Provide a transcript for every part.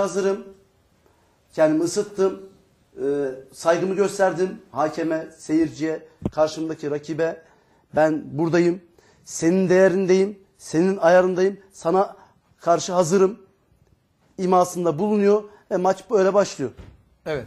hazırım. Kendimi ısıttım. Ee, saygımı gösterdim hakeme, seyirciye, karşımdaki rakibe. Ben buradayım. Senin değerindeyim. Senin ayarındayım. Sana karşı hazırım. imasında bulunuyor ve maç böyle başlıyor. Evet.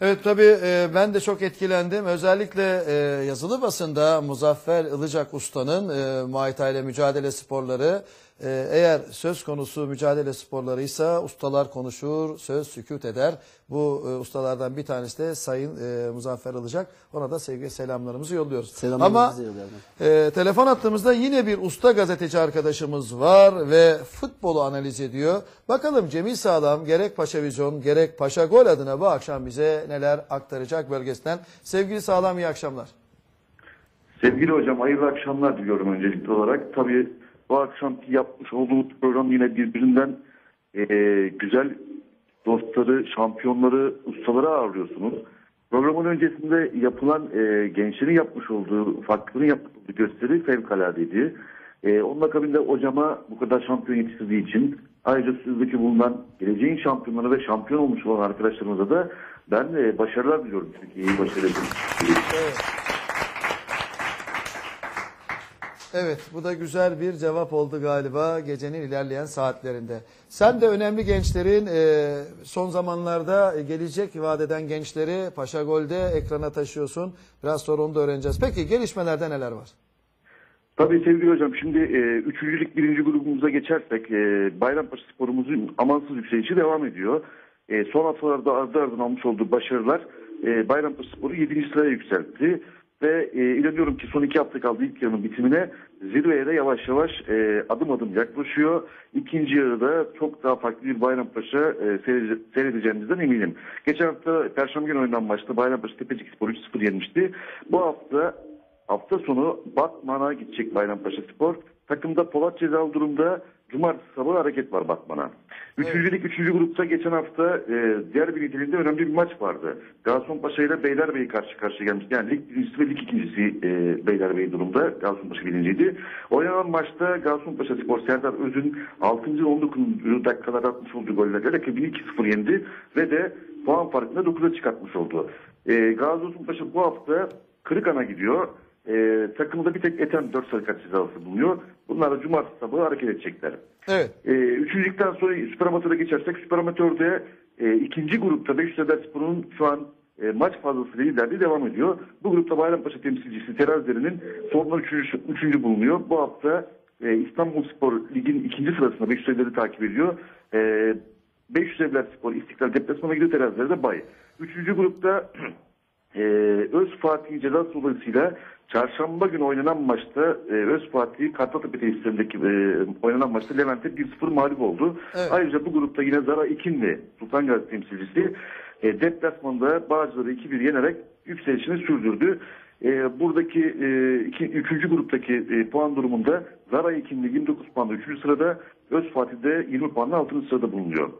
Evet tabii e, ben de çok etkilendim. Özellikle e, yazılı basında Muzaffer Ilıcak Usta'nın e, Muay Thai ile mücadele sporları e, eğer söz konusu mücadele sporlarıysa ustalar konuşur, söz sükut eder. Bu e, ustalardan bir tanesi de Sayın e, Muzaffer Ilıcak. Ona da sevgi selamlarımızı yolluyoruz. Selamlarımızı Ama e, telefon attığımızda yine bir usta gazeteci arkadaşımız var ve futbolu analiz ediyor. Bakalım Cemil Sağlam gerek Paşa Vizyon gerek Paşa Gol adına bu akşam bize neler aktaracak bölgesinden. Sevgili Sağlam iyi akşamlar. Sevgili hocam hayırlı akşamlar diliyorum öncelikli olarak. Tabii bu akşamki yapmış olduğumuz program yine birbirinden eee, güzel dostları, şampiyonları, ustaları ağırlıyorsunuz. Programın öncesinde yapılan eee, gençlerin yapmış olduğu, farklıların yapmış olduğu gösteri fevkaladeydi. Eee onun akabinde hocama bu kadar şampiyon yetiştirdiği için ayrıca sizdeki bulunan geleceğin şampiyonları ve şampiyon olmuş olan arkadaşlarımıza da ben eee, başarılar diliyorum. Türkiye'yi başarılar diliyorum. Evet. Evet bu da güzel bir cevap oldu galiba gecenin ilerleyen saatlerinde. Sen de önemli gençlerin e, son zamanlarda gelecek vadeden gençleri Paşa Gol'de ekrana taşıyorsun. Biraz sonra onu da öğreneceğiz. Peki gelişmelerde neler var? Tabii sevgili hocam şimdi e, üçüncülük birinci grubumuza geçersek e, Bayrampaşa sporumuzun amansız yükselişi devam ediyor. E, son haftalarda ardı ardına almış olduğu başarılar Bayrampaşa sporu 7. sıraya yükseltti. Ve e, inanıyorum ki son iki hafta kaldı ilk yarının bitimine zirveye de yavaş yavaş e, adım adım yaklaşıyor. İkinci yarıda çok daha farklı bir Bayrampaşa e, seyrede- seyredeceğimizden eminim. Geçen hafta Perşembe günü oynanan maçta Bayrampaşa Tepecik Spor 3-0 yenmişti. Bu hafta Hafta sonu Batman'a gidecek Bayrampaşa Spor. Takımda Polat cezalı durumda. Cumartesi sabahı hareket var Batman'a. Üçüncülük, üçüncü grupta geçen hafta e, diğer bir niteliğinde önemli bir maç vardı. Gaziantep'e ile Beylerbeyi karşı karşıya gelmişti. Yani lig birincisi ve lig ikincisi e, Beylerbeyi durumda. Gaziantep birinciydi. Oynanan maçta Gaziantep Spor Serdar Öz'ün 6. ve 19. dakikalarda atmış olduğu gollerle rakibini 2-0 yendi ve de puan farkını 9'a çıkartmış oldu. E, Gaziantep bu hafta Kırıkan'a gidiyor. E, takımda bir tek Ethem 4 sarı kart cezası bulunuyor. Bunlar da cumartesi sabahı hareket edecekler. Evet. E, üçüncülükten sonra Süper Amatör'e geçersek Süper Amatör'de e, ikinci grupta Beşiktaş Spor'un şu an e, maç fazlasıyla liderliği devam ediyor. Bu grupta Bayrampaşa temsilcisi Terazilerinin sonunda üçüncü, üçüncü bulunuyor. Bu hafta e, İstanbul Spor Lig'in ikinci sırasında Beşiktaş'ları takip ediyor. E, 500 Evler Spor İstiklal Deplasman'a gidiyor Terazileri de Bay. Üçüncü grupta e, Öz Fatih'in cezası dolayısıyla çarşamba günü oynanan maçta e, Öz Fatih Kartaltepe tesislerindeki e, oynanan maçta Levent'e 1-0 mağlup oldu. Evet. Ayrıca bu grupta yine Zara İkinli Sultan Gazi temsilcisi e, deplasmanda Bağcılar'ı 2-1 yenerek yükselişini sürdürdü. E, buradaki e, iki, üçüncü gruptaki e, puan durumunda Zara İkinli 29 puanla 3. sırada Öz Fatih de 20 puanla 6. sırada bulunuyor.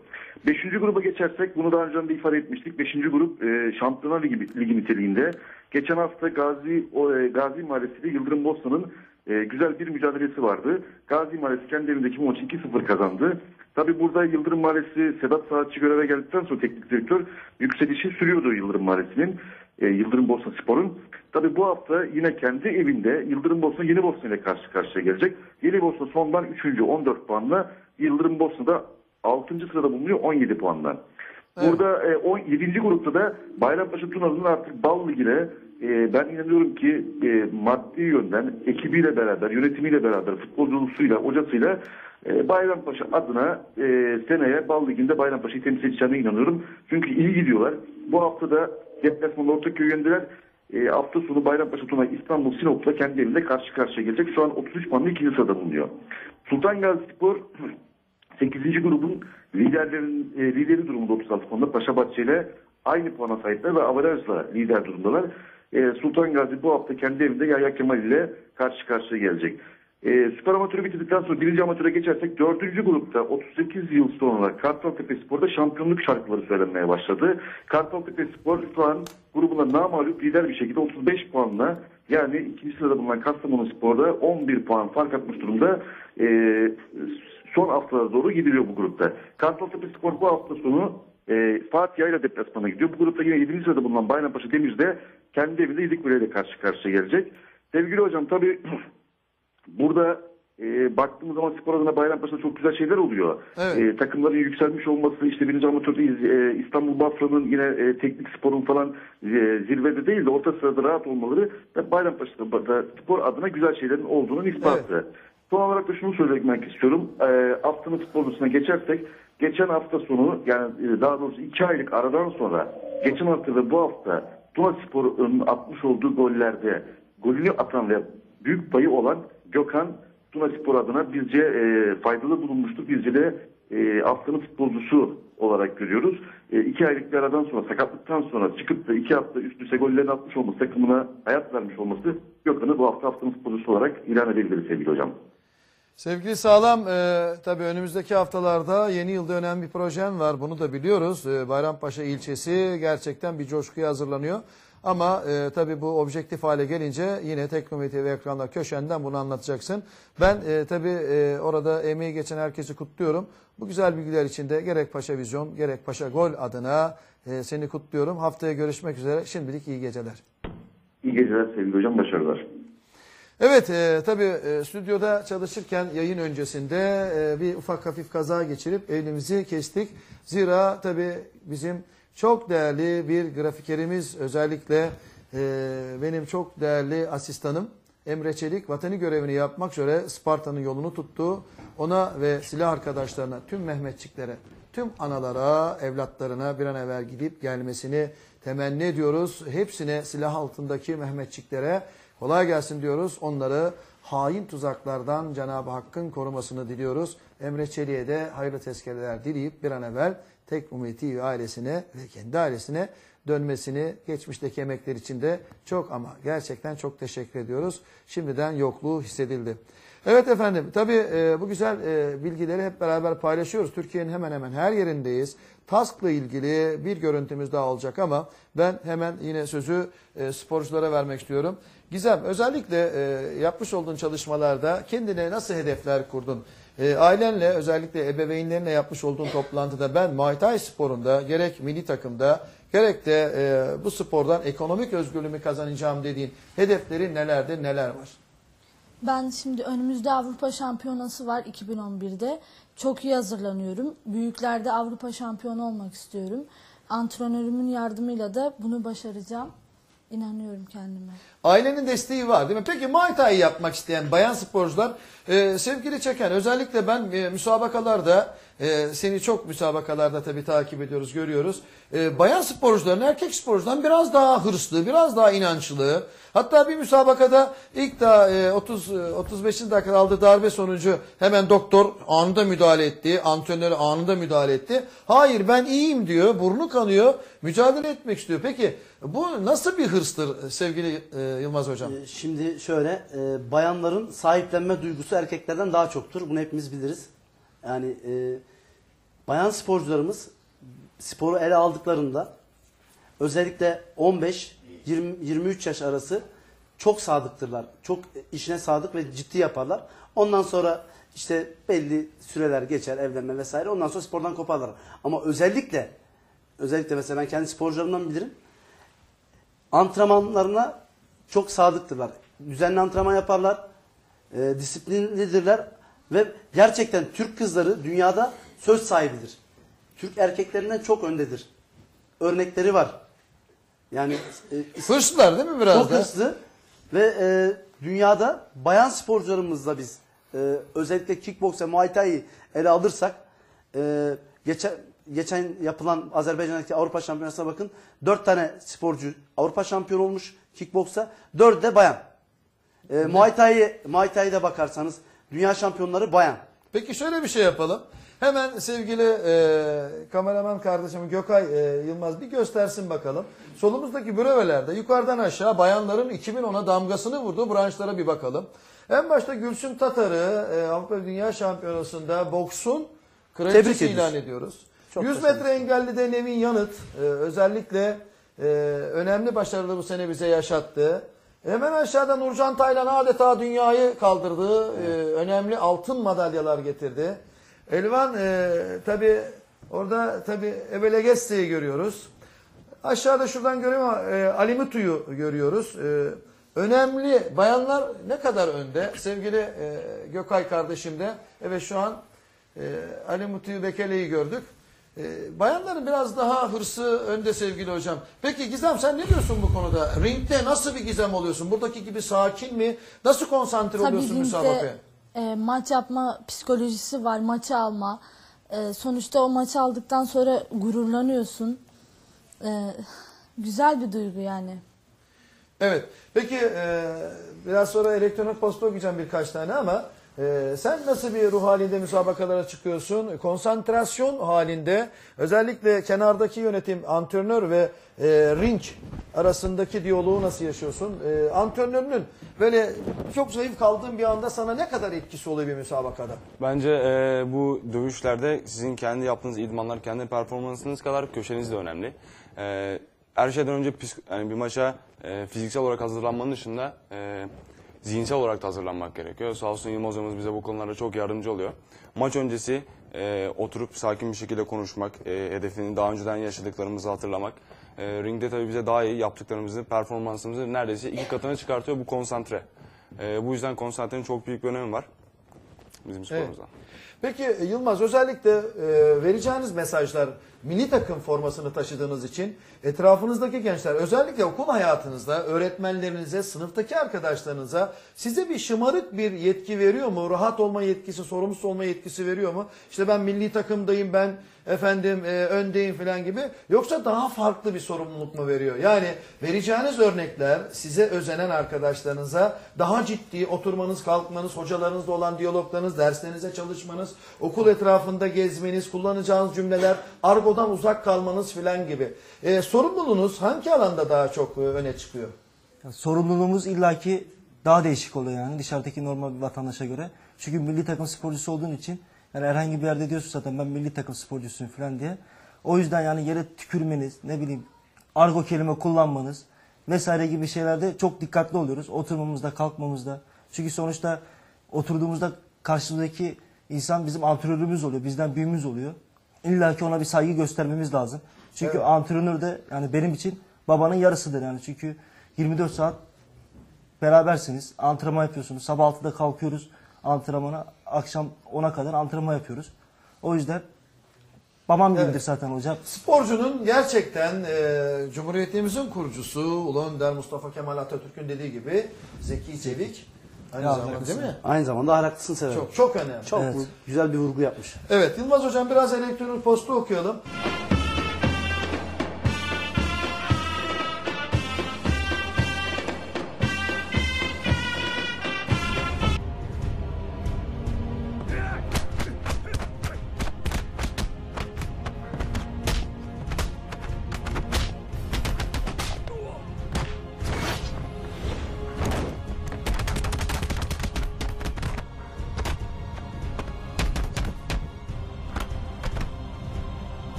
Beşinci gruba geçersek bunu daha önce de ifade etmiştik. Beşinci grup e, Şampiyonlar Ligi, Ligi niteliğinde. Geçen hafta Gazi o, e, Gazi Mahallesi ile Yıldırım Bosna'nın e, güzel bir mücadelesi vardı. Gazi Mahallesi kendi evindeki maçı 2-0 kazandı. Tabi burada Yıldırım Mahallesi Sedat Saatçı göreve geldikten sonra teknik direktör yükselişi sürüyordu Yıldırım Mahallesi'nin. E, Yıldırım Bosna Spor'un. Tabi bu hafta yine kendi evinde Yıldırım Bosna Yeni Bosna ile karşı karşıya gelecek. Yeni Bosna sondan 3. 14 puanla Yıldırım Bosna'da 6. sırada bulunuyor 17 puanla. Burada e, 17. grupta da Bayrampaşa Tuna'nın artık bal ligine e, ben inanıyorum ki e, maddi yönden ekibiyle beraber, yönetimiyle beraber, futbolcusuyla, hocasıyla e, Bayrampaşa adına e, seneye bal liginde Bayrampaşa'yı temsil edeceğine inanıyorum. Çünkü iyi gidiyorlar. Bu hafta da deplasmanda Ortaköy'ü yendiler. E, hafta sonu Bayrampaşa Tuna İstanbul Sinop'la kendi evinde karşı karşıya gelecek. Şu an 33 puanla ikinci sırada bulunuyor. Sultan Gazi Spor 8. grubun liderlerin e, lideri durumunda 36 puanla Paşa Bahçe ile aynı puana sahipler ve avarajla lider durumdalar. E, Sultan Gazi bu hafta kendi evinde Yahya Kemal ile karşı karşıya gelecek. E, Süper amatörü bitirdikten sonra birinci amatöre geçersek dördüncü grupta 38 yıl sonra Kartaltepe Spor'da şampiyonluk şarkıları söylenmeye başladı. Kartaltepe Spor şu an grubunda namalup lider bir şekilde 35 puanla yani ikinci sırada bulunan Kastamonu Spor'da 11 puan fark atmış durumda. E, son haftalara doğru gidiliyor bu grupta. Kartaltepe Spor bu hafta sonu e, Fatih ile deplasmana gidiyor. Bu grupta yine 7. sırada bulunan Bayrampaşa Demir'de kendi evinde İdikbile ile karşı karşıya gelecek. Sevgili hocam tabii burada e, baktığımız zaman spor adına Bayrampaşa'da çok güzel şeyler oluyor. Evet. E, takımların yükselmiş olması, işte birinci amatör e, İstanbul Bafra'nın yine e, teknik sporun falan e, zirvede değil de orta sırada rahat olmaları ve Bayrampaşa'da da spor adına güzel şeylerin olduğunun ispatı. Son olarak da şunu söylemek istiyorum. E, haftanın futbolcusuna geçersek geçen hafta sonu yani e, daha doğrusu iki aylık aradan sonra geçen hafta ve bu hafta Tuna Spor'un atmış olduğu gollerde golünü atan ve büyük payı olan Gökhan Tuna Spor adına bizce e, faydalı bulunmuştur. Bizce de e, haftanın futbolcusu olarak görüyoruz. E, iki aylık bir aradan sonra sakatlıktan sonra çıkıp da iki hafta üst üste gollerini atmış olması, takımına hayat vermiş olması Gökhan'ı bu hafta haftanın futbolcusu olarak ilan edebiliriz sevgili hocam. Sevgili Sağlam, e, tabii önümüzdeki haftalarda yeni yılda önemli bir projem var. Bunu da biliyoruz. E, Bayrampaşa ilçesi gerçekten bir coşkuya hazırlanıyor. Ama e, tabii bu objektif hale gelince yine Teknometi ve ekranlar köşenden bunu anlatacaksın. Ben e, tabii e, orada emeği geçen herkesi kutluyorum. Bu güzel bilgiler için de gerek Paşa Vizyon gerek Paşa Gol adına e, seni kutluyorum. Haftaya görüşmek üzere. Şimdilik iyi geceler. İyi geceler sevgili hocam, başarılar. Evet e, tabii e, stüdyoda çalışırken yayın öncesinde e, bir ufak hafif kaza geçirip elimizi kestik. Zira tabii bizim çok değerli bir grafikerimiz özellikle e, benim çok değerli asistanım Emre Çelik vatani görevini yapmak üzere Sparta'nın yolunu tuttu. Ona ve silah arkadaşlarına, tüm Mehmetçiklere, tüm analara, evlatlarına bir an evvel gidip gelmesini temenni ediyoruz. Hepsine silah altındaki Mehmetçiklere kolay gelsin diyoruz. Onları hain tuzaklardan Cenab-ı Hakk'ın korumasını diliyoruz. Emre Çelik'e de hayırlı tezkereler dileyip bir an evvel Tek TV ailesine ve kendi ailesine dönmesini geçmişteki emekler için de çok ama gerçekten çok teşekkür ediyoruz. Şimdiden yokluğu hissedildi. Evet efendim tabii e, bu güzel e, bilgileri hep beraber paylaşıyoruz. Türkiye'nin hemen hemen her yerindeyiz. TASK'la ilgili bir görüntümüz daha olacak ama ben hemen yine sözü e, sporculara vermek istiyorum. Gizem özellikle e, yapmış olduğun çalışmalarda kendine nasıl hedefler kurdun? E, ailenle özellikle ebeveynlerinle yapmış olduğun toplantıda ben Muay Thai sporunda gerek milli takımda gerek de e, bu spordan ekonomik özgürlüğümü kazanacağım dediğin hedeflerin nelerdir neler var? Ben şimdi önümüzde Avrupa Şampiyonası var 2011'de. Çok iyi hazırlanıyorum. Büyüklerde Avrupa şampiyonu olmak istiyorum. Antrenörümün yardımıyla da bunu başaracağım. İnanıyorum kendime. Ailenin desteği var değil mi? Peki Muay Thai yapmak isteyen bayan sporcular e, sevgili çeken özellikle ben e, müsabakalarda e, seni çok müsabakalarda tabii takip ediyoruz görüyoruz. E, bayan sporcuların erkek sporcudan biraz daha hırslı biraz daha inançlı. Hatta bir müsabakada ilk daha e, 30 e, 35. dakikada aldığı darbe sonucu hemen doktor anında müdahale etti. Antrenör anında müdahale etti. Hayır ben iyiyim diyor. Burnu kanıyor. Mücadele etmek istiyor. Peki bu nasıl bir hırstır sevgili e, Yılmaz hocam? Ee, Şimdi şöyle, e, bayanların sahiplenme duygusu erkeklerden daha çoktur. Bunu hepimiz biliriz. Yani e, bayan sporcularımız sporu ele aldıklarında özellikle 15 20 23 yaş arası çok sadıktırlar. Çok işine sadık ve ciddi yaparlar. Ondan sonra işte belli süreler geçer, evlenme vesaire. Ondan sonra spordan koparlar. Ama özellikle özellikle mesela ben kendi sporcularımdan bilirim antrenmanlarına çok sadıktırlar. Düzenli antrenman yaparlar. E, disiplinlidirler. Ve gerçekten Türk kızları dünyada söz sahibidir. Türk erkeklerinden çok öndedir. Örnekleri var. Yani e, Hırslılar değil mi biraz çok da? hırslı ve e, dünyada bayan sporcularımızla biz e, özellikle kickboks ve muay thai'yi ele alırsak e, geçen geçen yapılan Azerbaycan'daki Avrupa Şampiyonası'na bakın. Dört tane sporcu Avrupa şampiyonu olmuş kickboksa. Dördü de bayan. E, muay Thai'ye Muay Thai'de bakarsanız dünya şampiyonları bayan. Peki şöyle bir şey yapalım. Hemen sevgili e, kameraman kardeşim Gökay e, Yılmaz bir göstersin bakalım. Solumuzdaki brevelerde yukarıdan aşağı bayanların 2010'a damgasını vurduğu branşlara bir bakalım. En başta Gülsüm Tatar'ı e, Avrupa Dünya Şampiyonası'nda boksun kraliçesi ilan ediyoruz. Çok 100 teşekkür metre engelli de Nevin Yanıt e, özellikle e, önemli başarılı bu sene bize yaşattı. Hemen aşağıda Nurcan Taylan adeta dünyayı kaldırdı. E, önemli altın madalyalar getirdi. Elvan e, tabi orada tabi Ebele Geste'yi görüyoruz. Aşağıda şuradan görüyorum e, Ali Mutu'yu görüyoruz. E, önemli bayanlar ne kadar önde? Sevgili e, Gökay kardeşim de. Evet şu an e, Ali Mutu'yu Bekele'yi gördük. E, bayanların biraz daha hırsı önde sevgili hocam. Peki Gizem sen ne diyorsun bu konuda? Ringde nasıl bir Gizem oluyorsun? Buradaki gibi sakin mi? Nasıl konsantre Tabii oluyorsun müsabakaya? ringde e, maç yapma psikolojisi var, maçı alma. E, sonuçta o maçı aldıktan sonra gururlanıyorsun. E, güzel bir duygu yani. Evet. Peki e, biraz sonra elektronik posta okuyacağım birkaç tane ama e, sen nasıl bir ruh halinde müsabakalara çıkıyorsun? Konsantrasyon halinde özellikle kenardaki yönetim antrenör ve e, ring arasındaki diyaloğu nasıl yaşıyorsun? E, antrenörünün böyle çok zayıf kaldığın bir anda sana ne kadar etkisi oluyor bir müsabakada? Bence e, bu dövüşlerde sizin kendi yaptığınız idmanlar, kendi performansınız kadar köşeniz de önemli. E, her şeyden önce yani bir maça e, fiziksel olarak hazırlanmanın dışında e, zihinsel olarak da hazırlanmak gerekiyor. Sağ olsun Yılmaz hocamız bize bu konularda çok yardımcı oluyor. Maç öncesi e, oturup sakin bir şekilde konuşmak, e, hedefini daha önceden yaşadıklarımızı hatırlamak. E, ringde tabii bize daha iyi yaptıklarımızı, performansımızı neredeyse iki katına çıkartıyor bu konsantre. E, bu yüzden konsantrenin çok büyük bir önemi var bizim sporumuzda. Peki e, Yılmaz özellikle e, vereceğiniz mesajlar milli takım formasını taşıdığınız için etrafınızdaki gençler özellikle okul hayatınızda öğretmenlerinize, sınıftaki arkadaşlarınıza size bir şımarık bir yetki veriyor mu? Rahat olma yetkisi, sorumsuz olma yetkisi veriyor mu? İşte ben milli takımdayım, ben efendim e, öndeyim falan gibi yoksa daha farklı bir sorumluluk mu veriyor? Yani vereceğiniz örnekler size özenen arkadaşlarınıza daha ciddi oturmanız, kalkmanız, hocalarınızla olan diyaloglarınız, derslerinize çalışmanız, okul etrafında gezmeniz, kullanacağınız cümleler, argodan uzak kalmanız filan gibi. E, sorumluluğunuz hangi alanda daha çok e, öne çıkıyor? Ya sorumluluğumuz illaki daha değişik oluyor yani dışarıdaki normal bir vatandaşa göre. Çünkü milli takım sporcusu olduğun için yani herhangi bir yerde diyorsun zaten ben milli takım sporcusuyum falan diye. O yüzden yani yere tükürmeniz, ne bileyim argo kelime kullanmanız vesaire gibi şeylerde çok dikkatli oluyoruz. Oturmamızda, kalkmamızda. Çünkü sonuçta oturduğumuzda karşımızdaki insan bizim antrenörümüz oluyor, bizden büyüğümüz oluyor. İlla ki ona bir saygı göstermemiz lazım. Çünkü antrenör de yani benim için babanın yarısıdır yani. Çünkü 24 saat berabersiniz. Antrenman yapıyorsunuz. Sabah 6'da kalkıyoruz antrenmana. Akşam 10'a kadar antrenman yapıyoruz. O yüzden babam gibidir Evet. zaten hocam. Sporcunun gerçekten e, Cumhuriyetimizin kurucusu Ulu Önder Mustafa Kemal Atatürk'ün dediği gibi Zeki Çelik aynı Ya, zamanda değil mi? Aynı zamanda ahlaklısın severim. Çok çok önemli. Çok Evet. güzel bir vurgu yapmış. Evet Yılmaz Hocam biraz elektronik posta okuyalım.